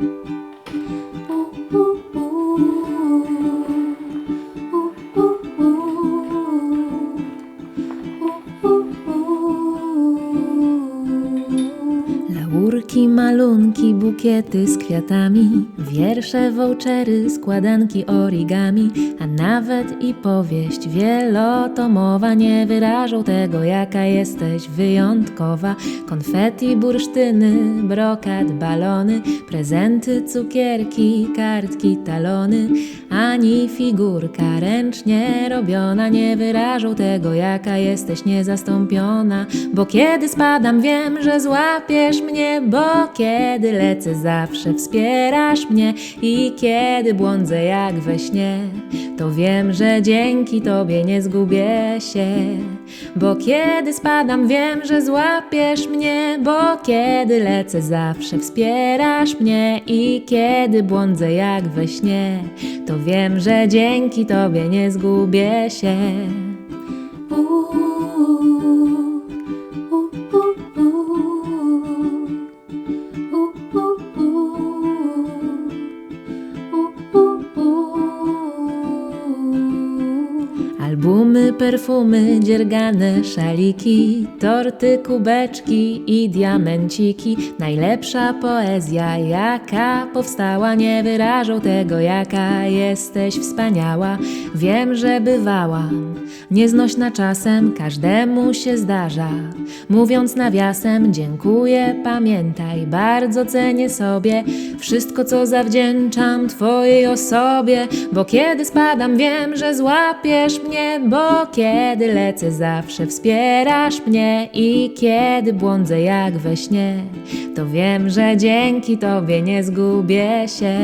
thank you Malunki, bukiety z kwiatami, wiersze, vouchery, składanki origami, a nawet i powieść wielotomowa nie wyrażą tego, jaka jesteś wyjątkowa. Konfeti, bursztyny, brokat, balony, prezenty, cukierki, kartki, talony, ani figurka ręcznie robiona nie wyrażą tego, jaka jesteś niezastąpiona. Bo kiedy spadam, wiem, że złapiesz mnie, bo kiedy lecę, zawsze wspierasz mnie i kiedy błądzę jak we śnie, to wiem, że dzięki tobie nie zgubię się. Bo kiedy spadam, wiem, że złapiesz mnie, bo kiedy lecę, zawsze wspierasz mnie i kiedy błądzę jak we śnie, to wiem, że dzięki tobie nie zgubię się. Albumy, perfumy, dziergane szaliki, torty, kubeczki i diamenciki. Najlepsza poezja, jaka powstała, nie wyrażą tego, jaka jesteś wspaniała. Wiem, że bywałam nieznośna czasem, każdemu się zdarza. Mówiąc nawiasem, dziękuję, pamiętaj, bardzo cenię sobie wszystko, co zawdzięczam Twojej osobie, bo kiedy spadam, wiem, że złapiesz mnie, bo kiedy lecę, zawsze wspierasz mnie i kiedy błądzę jak we śnie, to wiem, że dzięki Tobie nie zgubię się,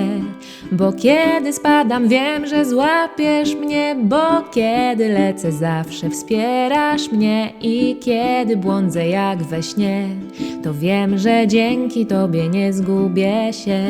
bo kiedy spadam, wiem, że złapiesz mnie, bo kiedy lecę, zawsze wspierasz mnie i kiedy błądzę jak we śnie, to wiem, że dzięki Tobie nie zgubię się.